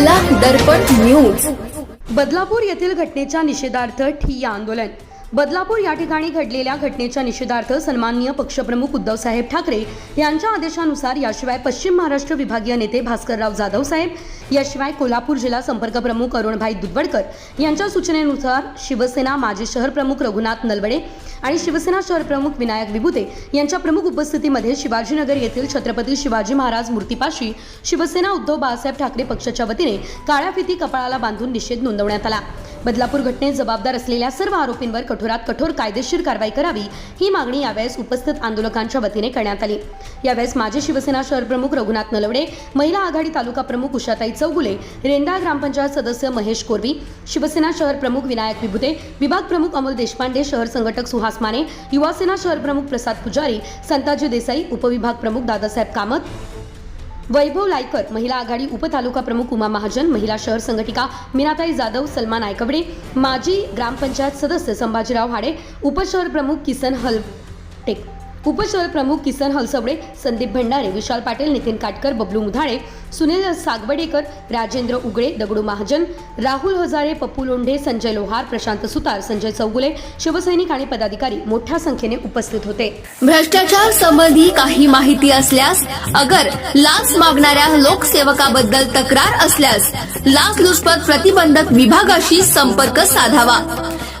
दर्पण news. Badlapur येथील घटनेच्या निषेधार्थ ठिय्या आंदोलन. बदलापूर या ठिकाणी घडलेल्या घटनेच्या निषेधार्थ सन्माननीय पक्षप्रमुख उद्धवसाहेब ठाकरे यांच्या आदेशानुसार याशिवाय पश्चिम महाराष्ट्र विभागीय नेते भास्करराव जाधव साहेब याशिवाय कोल्हापूर जिल्हा संपर्क प्रमुख अरुणभाई दुधवडकर यांच्या सूचनेनुसार शिवसेना माजी शहर प्रमुख रघुनाथ नलवडे आणि शिवसेना शहर प्रमुख विनायक विभुते यांच्या प्रमुख उपस्थितीमध्ये शिवाजीनगर येथील छत्रपती शिवाजी महाराज मूर्तीपाशी शिवसेना उद्धव बाळासाहेब ठाकरे पक्षाच्या वतीने काळ्या फिती कपाळाला बांधून निषेध नोंदवण्यात आला. बदलापूर घटनेत जबाबदार असलेल्या सर्व आरोपींवर कठोरात कठोर कायदेशीर कारवाई करावी ही मागणी यावेळेस उपस्थित आंदोलकांच्या वतीने करण्यात आली. यावेळेस माजी शिवसेना शहर प्रमुख रघुनाथ नलवडे महिला आघाडी तालुका प्रमुख उषाताई चौगुले रेंडा ग्रामपंचायत सदस्य महेश कोरवी शिवसेना शहर प्रमुख विनायक विभुते विभाग प्रमुख अमोल देशपांडे शहर संघटक सुहास माने युवासेना शहर प्रमुख प्रसाद पुजारी संताजी देसाई उपविभाग प्रमुख दादासाहेब कामत वैभव लायकर महिला आघाडी उपतालुका प्रमुख उमा महाजन महिला शहर संघटिका मीनाताई जाधव सलमान आयकवडे माजी ग्रामपंचायत सदस्य संभाजीराव हाडे उपशहर प्रमुख किसन हलटेक. उपशहर प्रमुख किसन हलसवडे संदीप भंडारे विशाल पाटील नितीन काटकर बबलू मुधाळे सुनील सागवडेकर राजेंद्र उगळे दगडू महाजन राहुल हजारे पप्पू लोंढे संजय लोहार प्रशांत सुतार संजय चौगुले शिवसैनिक आणि पदाधिकारी मोठ्या संख्येने उपस्थित होते. भ्रष्टाचार संबंधी काही माहिती असल्यास अगर लाच मागणाऱ्या लोकसेवकाबद्दल तक्रार असल्यास लाच लुचपत प्रतिबंधक विभागाशी संपर्क साधावा.